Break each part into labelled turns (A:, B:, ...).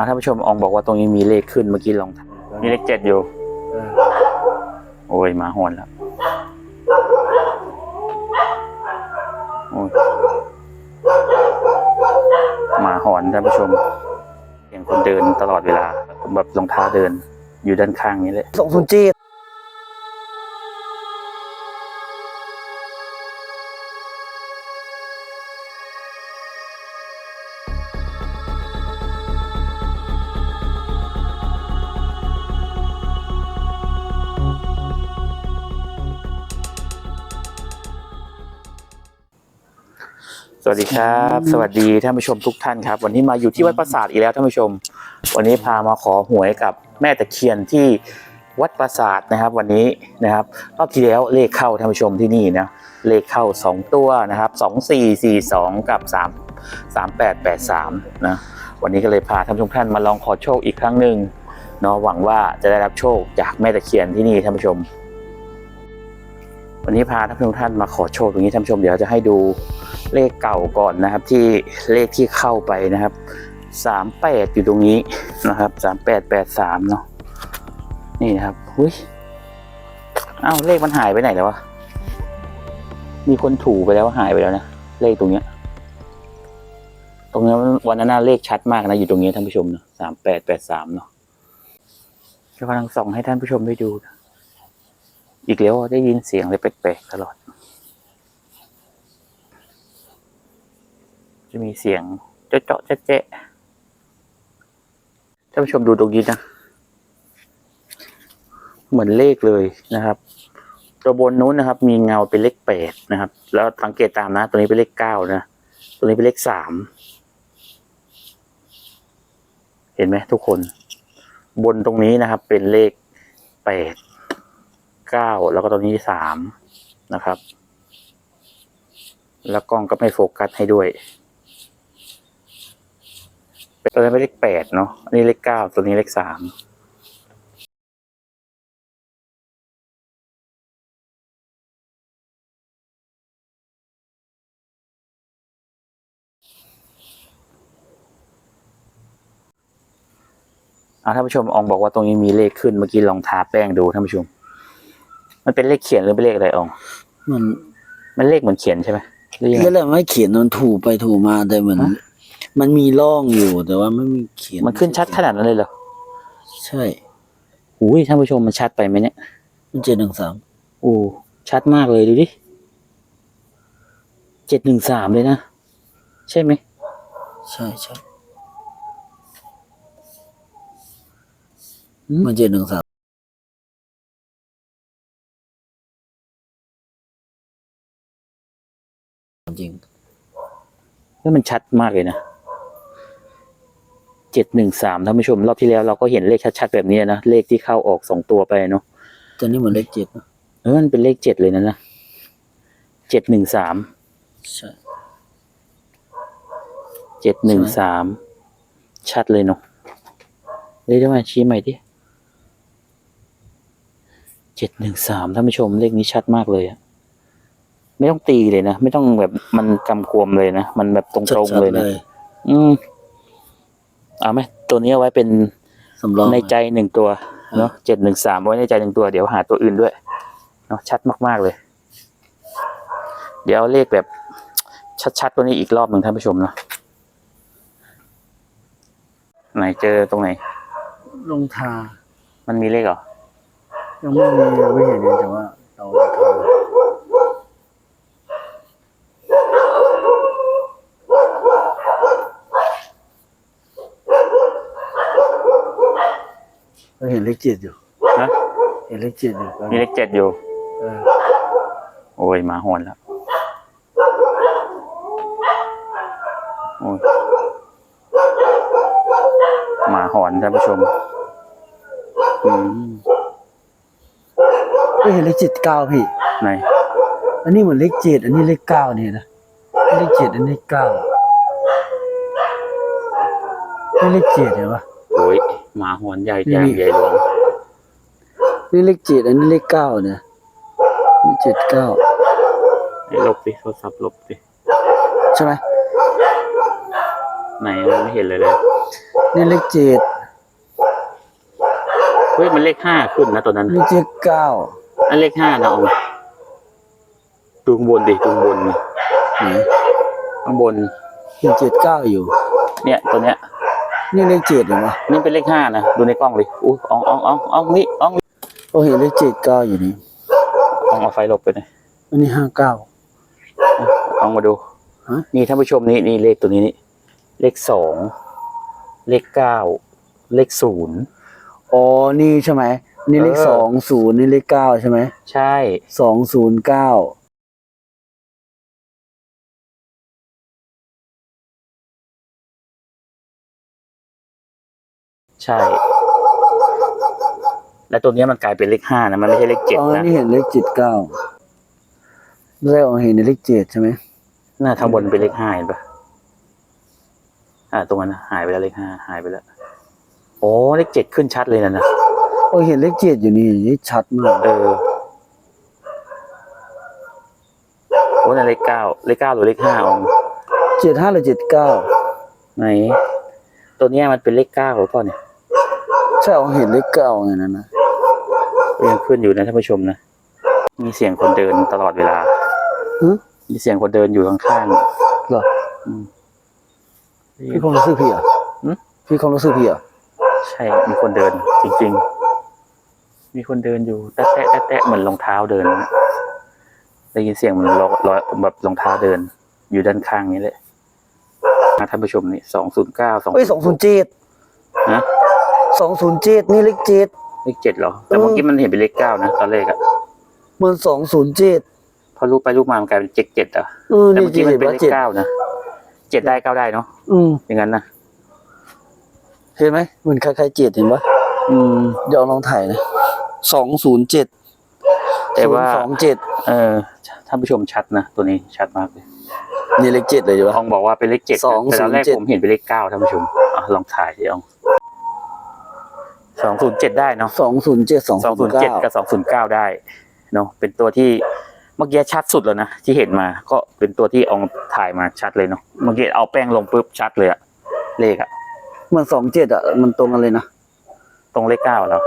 A: อ่าท่านผู้ชมอองบอกว่าตรงนี้มีเลขขึ้นเมื่อกี้ลองมีเลขเจ็ดอยู่ โอ้ยหมาหอนแล้วโอ้ยหมาหอนท่านผู้ชมเสียงคนเดินตลอดเวลาแบบรองเท้าเดินอยู่ด้านข้างนี้เลย
B: สองศูนย์เจ็ด
A: วัสดีครับ สวัสดีท่านผู้ชมทุกท่านครับ วันนี้มาอยู่ที่วัดปราสาทอีกแล้วท่านผู้ชม วันนี้พามาขอหวยกับแม่ตะเคียนที่วัดปราสาทนะครับ วันนี้นะครับรอบที่แล้วเลขเข้าท่านผู้ชมที่นี่นะเลขเข้าสองตัวนะครับสองสี่สี่สองกับสามสามแปดแปดสามนะวันนี้ก็เลยพาท่านผู้ชมท่านมาลองขอโชคอีกครั้งหนึ่งเนาะหวังว่าจะได้รับโชคจากแม่ตะเคียนที่นี่ท่านผู้ชม วันนี้พาท่านผู้ชมท่านมาขอโชคตรงนี้ท่านผู้ชมเดี๋ยวจะให้ดูเลขเก่าก่อนนะครับ ที่เลขที่เข้าไปนะครับสามแปดอยู่ตรงนี้นะครับสามแปดแปดสามเนาะนี่นะครับหุ้ยอ้าวเลขมันหายไปไหนแล้ววะมีคนถูไปแล้วหายไปแล้วนะเลขตรงเนี้ย ตรงนี้วันนั้นน่าเลขชัดมากนะอยู่ตรงนี้ท่านผู้ชมเนาะสามแปดแปดสามเนาะกำลังส่องให้ท่านผู้ชมได้ดูนะ อีกแล้วได้ยินเสียงอะไรแปลกๆตลอด จะมีเสียงเจาะเจาะแจ๊ะท่านผู้ชมดูตรงนี้นะ เหมือนเลขเลยนะครับ ตัวบนนู้นนะครับ มีเงาเป็นเลขแปดนะครับ แล้วสังเกตตามนะ ตัวนี้เป็นเลขเก้านะ ตัวนี้เป็นเลขสามเห็นไหมทุกคน บนตรงนี้นะครับ เป็นเลขแปด เก้าแล้วก็ตัวนี้สามนะครับ แล้วกล้องก็ไม่โฟกัสให้ด้วยตัวนี้เป็นเลขแปดเนาะอันนี้เลขเก้าตัวนี้เลขสามอ่าท่านผู้ชมอองบอกว่าตรงนี้มีเลขขึ้นเมื่อกี้ลองทาแป้งดูท่านผู้ชม มันเป็นเลขเขียนหรือเป็นเลขอะไรออง
B: มัน
A: มันเลขเหมือนเขียนใช่ไหมหรือยังไง
B: นั่นแหละไม่เขียนมันถูไปถูมาแต่เหมือน
A: ฮะ
B: มันมีร่องอยู่แต่ว่าไม่มีเขียน
A: มันขึ้นชัดขนาดนั้นเลยเหรอ
B: ใช่
A: อุ้ยท่านผู้ชมมันชัดไปไหมเนี่ย
B: มันเจ็ดหนึ่งสาม
A: โอ้ชัดมากเลยดูดิเจ็ดหนึ่งสามเลยนะ ใช่ไหม
B: ใช่ใช่
A: อืม
B: มันเจ็ดหนึ่งสาม จริง
A: แล้วมันชัดมากเลยนะเจ็ดหนึ่งสามท่านผู้ชม รอบที่แล้วเราก็เห็นเลขชัดๆแบบนี้นะ เลขที่เข้าออกสองตัวไปเนาะ
B: แต่นี่เหมือนเลขเจ็ดนะ
A: เออมันเป็นเลขเจ็ดเลยนะนะเจ็ดหนึ่งสาม
B: ใช่
A: เจ็ดหนึ่งสามชัดเลยเนาะเฮ้ยทำไมชี้ใหม่ดิเจ็ดหนึ่งสามท่านผู้ชมเลขนี้ชัดมากเลยอะ ไม่ต้องตีเลยนะ ไม่ต้องแบบมันกำกวมเลยนะ มันแบบตรงๆเลยนะ อืมเอาไหมตัวนี้เอาไว้เป็น
B: สำรอง
A: ในใจหนึ่งตัวเนาะเจ็ดหนึ่งสามไว้ในใจหนึ่งตัว เดี๋ยวหาตัวอื่นด้วยเนาะชัดมากๆเลย เดี๋ยวเอาเลขแบบ ชัดๆตัวนี้อีกรอบหนึ่งท่านผู้ชมเนาะไหนเจอตรงไหน
B: ลงทา
A: มันมีเลขเหรอ
B: ยังไม่มีไม่เห็นเลยแต่ว่าเราลงทา เราเห็นเลขเจ็ดอยู่
A: ฮะ
B: เห็นเลขเจ็ดอยู่
A: มีเลขเจ็ดอยู่
B: เออ
A: โอ้ยหมาหอนแล้วโอ้ยหมาหอนท่านผู้ชม อืม
B: ก็เห็นเลขเจ็ดเก้าพี่
A: ไหน
B: อันนี้เหมือนเลขเจ็ดอันนี้เลขเก้าเนี่ยนะเลขเจ็ดอันนี้เลขเก้านี่เลขเจ็ดเห็นปะ
A: โอ้ย หมาหอนใหญ่ใหญ่ใหญ่หลวง
B: นี่เลขเจ็ดอันนี้เลขเก้าเนี่ยนี่เจ็ดเก้า
A: ไอ้ลบดิโทรศัพท์ลบดิ
B: ใช่ไหม
A: ไหนไม่เห็นเลยเลย
B: นี่เลขเจ็ด
A: เฮ้ยมันเลขห้าขึ้นนะตัวนั้น
B: เลขเจ็ดเก้า
A: อันเลขห้านะเอาดูข้างบนดิดูข้างบนนี่
B: ไหน
A: ข้างบน
B: เลขเจ็ดเก้าอยู่
A: เนี่ยตัวเนี้ย
B: นี่เลขเจ็ดเหรอวะ
A: นี่เป็นเลขห้านะ ดูในกล้องเลยอุ้ยอองอองอองอองนี่อองนี่
B: ก็เห็นเลขเจ็ดเก้าอยู่นี่
A: อองเอาไฟหลบไปหน่อย
B: อันนี้ห้าเก้า
A: อองมาดู
B: ฮะ
A: นี่ท่านผู้ชมนี่นี่เลขตัวนี้นี่เลขสองเลขเก้าเลขศูนย์
B: อ๋อนี่ใช่ไหมนี่เลข
A: เออ
B: สองศูนย์นี่เลขเก้าใช่ไหม
A: ใช่
B: สองศูนย์เก้า
A: ใช่ และตัวเนี้ยมันกลายเป็นเลขห้านะมันไม่ใช่เลขเจ็ด
B: อ๋อ
A: นะ
B: นี่เห็นเลขเจ็ดเก้าแล้วเห็นในเลขเจ็ดใช่ไหม
A: หน้าทางบนเป็นเลขห้าเห็นปะอ่า ตรงนั้นนะหายไปแล้วเลขห้าหายไปแล้วโอ้เลขเจ็ดขึ้นชัดเลยนะนะ
B: โอ้เห็นเลขเจ็ดอยู่นี่นี่ชัดมาก
A: เออโอ้นั่นเลขเก้าเลขเก้าหรือเลขห้าออง
B: เจ็ดห้าหรือเจ็ดเก้า
A: ไหน ตัวเนี้ยมันเป็นเลขเก้าหรือเปล่าเนี่ย
B: ใช่อ๋อเห็นเลขเก้าไงนั้นนะ
A: ยังขึ้นอยู่นะท่านผู้ชมนะ มีเสียงคนเดินตลอดเวลา
B: หึ
A: มีเสียงคนเดินอยู่ข้าง
B: เหรอ
A: ๆอืม
B: พี่คงรู้สึกพี่เหรอะ
A: หึ
B: พี่คงรู้สึกพี่เหรอะ
A: ใช่มีคนเดิน จริง ๆ มีคนเดินอยู่แตะแตะแตะแตะเหมือนรองเท้าเดินนะได้ยินเสียงเหมือนรอยรอยแบบรองเท้าเดิน อยู่ด้านข้างนี้เลยนะท่านผู้ชมนี่สองศูนย์เก้าสอง
B: เอ้ยสองศูนย์เจ็ด
A: ฮะ
B: สองศูนย์เจ็ดนี่เลขเจ็ด
A: เลขเจ็ดเหรอ แต่เมื่อกี้มันเห็นเป็นเลขเก้านะตอนแรกอะ
B: เหมือนสองศูนย์เจ็ด
A: พอรูปไปรูปมามันกลายเป็นเจ็ดเจ็ดอะ
B: เออ
A: แต่
B: นี่
A: เมื่อกี้มันเป็นเลข
B: เจ็ด
A: เก้านะเจ็ดได้เก้าได้เนาะ
B: อืม
A: อย่างนั้นนะ
B: เห็นไหมเหมือนคล้ายๆเจ็ดเห็นปะ
A: อืม
B: เดี๋ยวลองถ่ายนะสองศูนย์เจ็ด
A: แต่ว่า
B: สองเจ็ด
A: เออท่านผู้ชมชัดนะตัวนี้ชัดมากเลย
B: นี่เลขเจ็ดเลยใช่ปะ
A: อองบอกว่าเป็นเลขเจ็ดนะ
B: สอง
A: แต่ตอนแรก
B: ศูนย์เจ็ด
A: ผมเห็นเป็นเลขเก้าท่านผู้ชมอะลองถ่ายดิออง สองศูนย์เจ็ดได้เนาะ
B: สองศูนย์เจ็ดสอง
A: สอง
B: ศู
A: ศู
B: น
A: น
B: ย์
A: ย์เจ็ด
B: เก้า
A: กับสองศูนย์เก้าได้เนาะเป็นตัวที่เมื่อกี้ชัดสุดแล้วนะที่เห็นมาก็เป็นตัวที่อองถ่ายมาชัดเลยเนาะเมื่อกี้เอาแป้งลงปุ๊บชัดเลยอะเลขอะ
B: เหมือนสองเจ็ดอะมันตรงกันเลยนะ
A: ตรงเลขเก้าแล้ว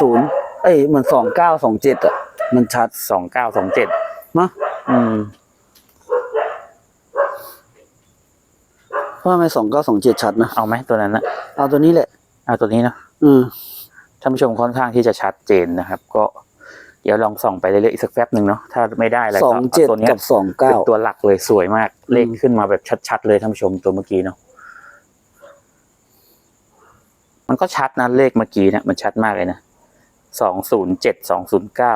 B: ศูนย์เอ้ยเหมือนสองเก้าสองเจ็ดอะมันชัด
A: สองเก้าสองเจ็ด
B: นะ
A: อืม
B: เพราะทำไมสองเก้าสองเจ็ดชัดนะ
A: เอาไหมตัวนั้นนะ
B: เอาตัวนี้แหละ
A: เอาตัวนี้เนาะ
B: อืม
A: ท่านผู้ชมค่อนข้างที่จะชัดเจนนะครับ ก็เดี๋ยวลองส่องไปเรื่อยๆอีกสักแป๊บหนึ่งเนาะถ้าไม่ได้อะไร
B: ส
A: ก็
B: อง
A: เอา
B: เจ็ด
A: ตัวเนี้ย
B: กับสอง
A: เป็
B: เก้า
A: นตัวหลักเลยสวยมาก เลข
B: อืม
A: ขึ้นมาแบบชัดๆเลยท่านผู้ชมตัวเมื่อกี้เนาะมันก็ชัดนะเลขเมื่อกี้เนี่ยมันชัดมากเลยนะสองศูนย์เจ็ดสองศูนย์เก้า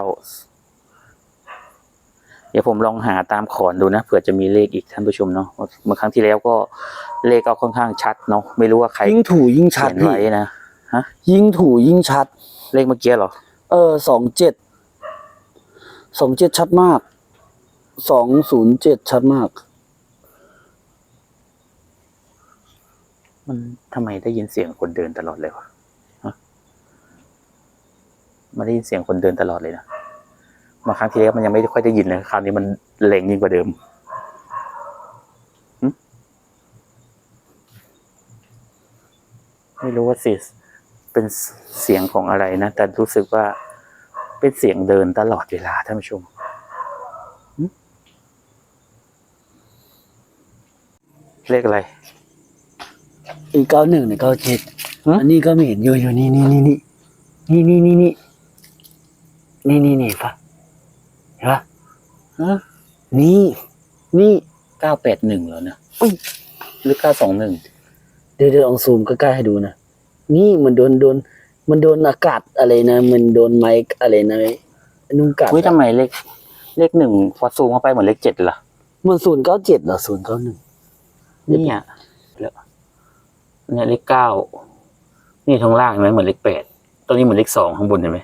A: เดี๋ยวผมลองหาตามขอนดูนะเผื่อจะมีเลขอีกท่านผู้ชมเนาะเมื่อครั้งที่แล้วก็เลขก็ค่อนข้างชัดเนาะไม่รู้ว่าใคร
B: ยิ่งถูยิ่งชั
A: เขี
B: ด
A: ยน
B: พี่
A: ไว้นะ
B: ยิ่งถูยิ่งชัด
A: เลขเมื่อกี้เหรอ
B: เออสองเจ็ดสองเจ็ดชัดมากสองศูนย์เจ็ดชัดมาก
A: มันทำไมได้ยินเสียงคนเดินตลอดเลยวะฮะมันได้ยินเสียงคนเดินตลอดเลยนะมาครั้งที่แล้วมันยังไม่ค่อยได้ยินเลยคราวนี้มันเล็งยิ่งกว่าเดิมหึไม่รู้ว่าสิ เป็นเสียงของอะไรนะ แต่รู้สึกว่าเป็นเสียงเดินตลอดเวลาท่านผู้ชมหึเลขอะไร
B: อีกเก้าหนึ่งเนี่ยเก้าเจ็ด
A: ฮะ
B: อันนี้ก็ไม่เห็นอยู่อยู่นี่นี่นี่นี่นี่นี่นี่นี่นี่นี่นี่ปะเห็นปะ
A: ฮะ
B: นี่นี่
A: เก้าแปดหนึ่งแล้วนะ
B: อุ๊ย
A: หรือเก้าสองหนึ่ง
B: เดี๋ยวเดี๋ยวลองซูมใกล้ๆให้ดูนะ นี่มันโดนโดน มันโดนอากาศอะไรนะ มันโดนไม้อะไรนะนุ่งกัด
A: เฮ้ยทำไมเลขเลขหนึ่งพอซูมเข้าไปเหมือนเลขเจ็ดล่ะ
B: มันศูนย์เก้าเจ็ดเหรอศูนย์เก้าหนึ่ง
A: เนี่ยแล้วเนี่ยเลขเก้านี่ทางล่างเห็นไหมเหมือนเลขแปดตรงนี้เหมือนเลขสองข้างบนเห็นไหม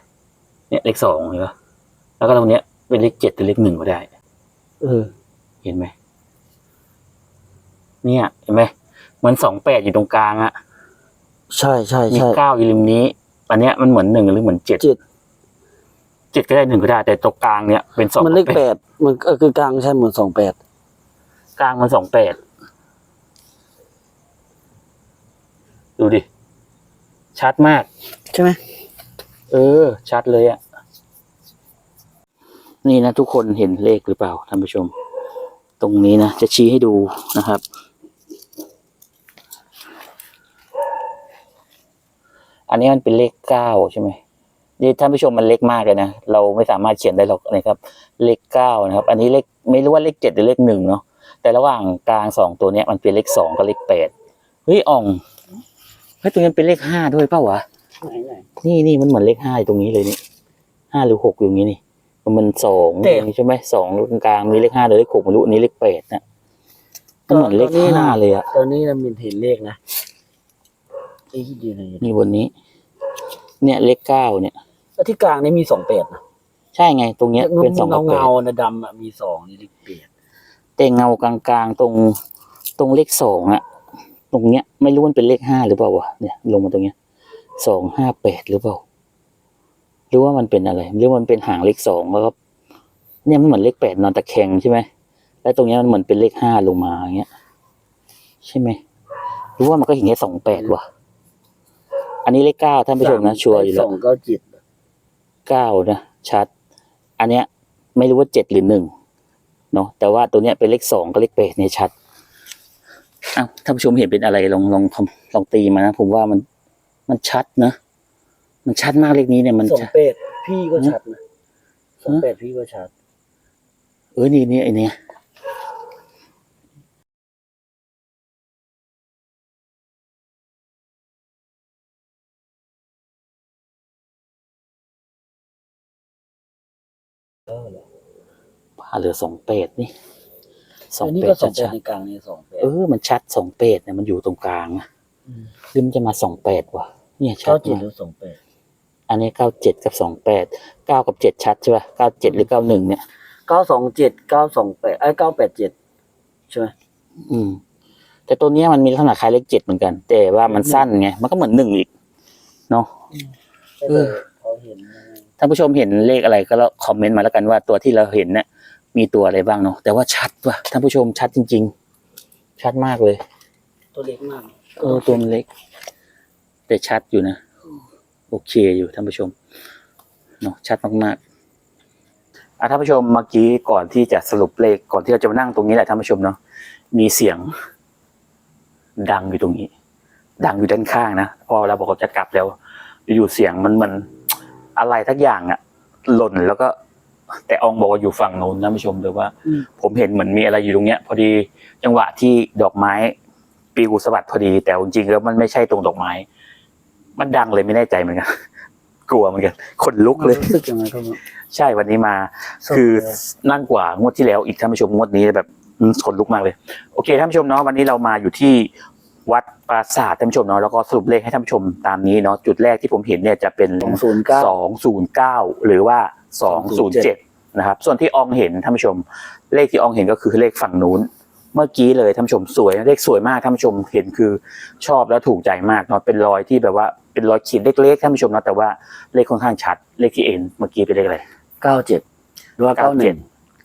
A: เนี่ยเลขสองเห็นปะแล้วก็ตรงเนี้ยเป็นเลขเจ็ดหรือเลขหนึ่งก็ได้
B: เออ
A: เห็นไหมเนี่ย เห็นไหมเหมือนสองแปดอยู่ตรงกลางอะ
B: ใช่ใช่
A: มี
B: ใช่
A: เก้าอยู่ริมนี้ อันเนี้ยมันเหมือนหนึ่งหรือเหมือนเจ็ด
B: เจ็ด
A: เจ็ดก็ได้หนึ่งก็ได้ แต่ตรงกลางเนี่ยเป็นสอง
B: มันเลขแปดมันก็คือกลางใช่เหมือนสองแปด
A: กลางมันสองแปดดูดิ ชัดมาก
B: ใช่ไหม
A: เออ ชัดเลยอะนี่นะทุกคนเห็นเลขหรือเปล่าท่านผู้ชม ตรงนี้นะ จะชี้ให้ดูนะครับ อันนี้มันเป็นเลขเก้าใช่ไหมนี่ท่านผู้ชมมันเล็กมากเลยนะ เราไม่สามารถเขียนได้หรอกนะครับ เลขเก้านะครับ อันนี้เลขไม่รู้ว่าเลขเจ็ดหรือเลขหนึ่งเนาะ แต่ระหว่างกลางสองตัวเนี้ยมันเป็นเลขสองกับเลขแปดเฮ้ยอ่องเฮ้ยตรงนี้เป็นเลขห้าด้วยเปล่าวะ
B: ไหนไหน
A: นี่นี่มันเหมือนเลขห้าอยู่ตรงนี้เลยนี่ห้าหรือหกอยู่ตรงนี้นี่ มันมันสอง
B: แต่
A: ใช่ไหมสองตรงกลางมีเลขห้าหรือเลขหกไม่รู้อันนี้เลขแปดนะมันเหมือนเลข
B: ตอนนี้นะ
A: ห้าเลยอะ
B: ตอนนี้เรามีเห็นเลขนะ ไอ้ที่ดีนะ
A: นี่บนนี้ เนี่ยเลขเก้าเนี่ย
B: แล้วที่กลางนี่มีสองแปดนะ
A: ใช่ไง ตรงเนี้ยเป็นสอง
B: เงา
A: กับแปด
B: เงาๆนะดำอะมีสองนี่เลขแปด
A: แต่เงากลางๆตรงตรงเลขสองอะตรงเนี้ยไม่รู้มันเป็นเลขห้าหรือเปล่าวะเนี่ยลงมาตรงเนี้ยสองห้าแปดหรือเปล่าหรือว่ามันเป็นอะไรหรือว่ามันเป็นหางเลขสองแล้วก็เนี่ยมันเหมือนเลขแปดนอนตะแคงใช่ไหมแล้วตรงเนี้ยมันเหมือนเป็นเลขห้าลงมาอย่างเงี้ย ใช่ไหมหรือว่ามันก็เห็นแค่สองแปดว่ะ อันนี้เลขเก้าท่านผู้ชมนะชัวร์อยู่
B: ส
A: แล้ว
B: องเก้าจิต
A: เก้านะชัด อันเนี้ยไม่รู้ว่าเจ็ดหรือหนึ่งเนาะแต่ว่าตัวเนี้ยเป็นเลขสองกับเลขแปดเนี่ยชัดอ้าวท่านผู้ชมเห็นเป็นอะไรลองลองคำลองตีมานะผมว่ามันมันชัดนะมันชัดมากเลขนี้เนี่ยมัน
B: สอง
A: ชัด
B: แปดพี่ก็ชัดนะสองแปดพี่ก็ชัด
A: เออนี่นี่ไอเนี้ย เหลือสองแปดนี่สอง
B: อันนี้
A: แป
B: ก็
A: ด
B: สองแป
A: ชั
B: ด
A: ด
B: ในกลางนี่สองแปด
A: ๆเออมันชัดสองแปดเนี่ยมันอยู่ตรงกลางอะหรือมันจะมาสองแปดวะเนี่ยชั
B: เก้า
A: ด
B: จิต
A: มาก
B: หรือสองแปด
A: อันนี้เก้าเจ็ดกับสองแปดเก้ากับเจ็ดชัดใช่ป่ะเก้าเจ็ดหรือเก้าหนึ่งเนี่ย
B: เก้าสองเจ็ดเก้าสองแปดไอ้เก้าแปดเจ็ดใช่ไหม
A: อืม แต่ตัวเนี้ยมันมีลักษณะคล้ายเลขเจ็ดเหมือนกัน แต่ว่ามันสั้นไงมันก็เหมือนหนึ่งอีกเนาะเออ
B: เขาเห็น
A: ท่านผู้ชมเห็นเลขอะไรก็แล้วคอมเมนต์มาแล้วกันว่าตัวที่เราเห็นเนี่ย มีตัวอะไรบ้างเนาะแต่ว่าชัดว่ะท่านผู้ชมชัดจริง ๆ ชัดมากเลย
B: ตัวเล็กมาก
A: เออตัวมันเล็ก แต่ชัดอยู่นะโอเคอยู่ท่านผู้ชมเนาะชัดมากๆอะท่านผู้ชมเมื่อกี้ก่อนที่จะสรุปเลขก่อนที่เราจะมานั่งตรงนี้แหละท่านผู้ชมเนาะมีเสียง ดังอยู่ตรงนี้ ดังอยู่ด้านข้างนะพอเราบอกว่าจะกลับแล้ว อยู่ๆเสียงมันมันอะไรทักอย่างอะหล่นแล้วก็ แต่อองบอกว่าอยู่ฝั่งโน้นท่านผู้ชมเลยว่า
B: อืม
A: ผมเห็นเหมือนมีอะไรอยู่ตรงเนี้ย พอดีจังหวะที่ดอกไม้ปลิวสะบัดพอดี แต่จริงๆแล้วมันไม่ใช่ตรงดอกไม้ มันดังเลยไม่แน่ใจเหมือนกัน กลัวเหมือนกันขนลุกเลย
B: รู้สึกยังไงครับ
A: ใช่วันนี้มา
B: สด
A: คือ
B: เลย
A: นั่นกว่างวดที่แล้วอีกท่านผู้ชมงวดนี้แบบอืมขนลุกมากเลย โอเคท่านผู้ชมเนาะวันนี้เรามาอยู่ที่วัดปราสาทท่านผู้ชมเนาะแล้วก็สรุปเลขให้ท่านผู้ชมตามนี้เนาะจุดแรกที่ผมเห็นเนี่ยจะเป็น
B: สองศูนย์เก้า
A: สองศูนย์เก้าหรือว่า สองศูนย์เจ็ดนะครับส่วนที่อองเห็นท่านผู้ชม เลขที่อองเห็นก็คือเลขฝั่งนู้น เมื่อกี้เลยท่านผู้ชมสวยเลขสวยมากท่านผู้ชมเห็นคือชอบแล้วถูกใจมากเนาะเป็นรอยที่แบบว่าเป็นรอยขีดเล็กๆท่านผู้ชมเนาะแต่ว่าเลขค่อนข้างชัดเลขที่เอ็นเมื่อกี้เป็นเลขอะไร
B: เก้าเจ็ดหรือว่าเก้าหนึ่ง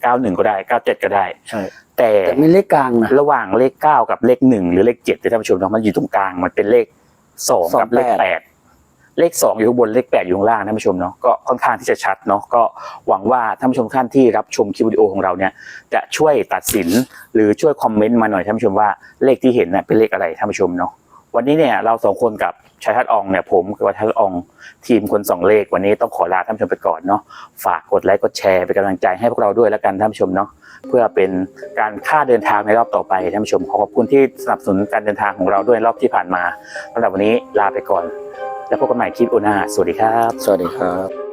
A: เก้าหนึ่งก็ได้เก้าเจ็ดก็ได้
B: ใช่
A: แต่
B: แต่ไม่เลขกลางนะ
A: ระหว่างเลขเก้ากับเลขหนึ่งหรือเลขเจ็ดท่านผู้ชมเนาะมันอยู่ตรงกลางมันเป็นเลขสองกับเลขแปด เลขสองอยู่ข้างบนเลขแปดอยู่ข้างล่างท่านผู้ชมเนาะก็ค่อนข้างที่จะชัดเนาะก็หวังว่าท่านผู้ชมท่านที่รับชมคลิปวิดีโอของเราเนี่ยจะช่วยตัดสินหรือช่วยคอมเมนต์มาหน่อยท่านผู้ชมว่าเลขที่เห็นน่ะเป็นเลขอะไรท่านผู้ชมเนาะวันนี้เนี่ยเราสองคนกับชายทัศน์อองเนี่ยผมกับชายทัศน์อองทีมคนสองเลขวันนี้ต้องขอลาท่านผู้ชมไปก่อนเนาะฝากกดไลค์กดแชร์เป็นกำลังใจให้พวกเราด้วยแล้วกันท่านผู้ชมเนาะเพื่อเป็นการค่าเดินทางในรอบต่อไปท่านผู้ชมขอขอบคุณที่สนับสนุนการเดินทางของเราด้วยรอบที่ผ่านมาสำหรับวันนี้ลาไปก่อน แล้วพบกันใหม่คลิปอุณาสวัสดีครับ
B: สวัสดีครับ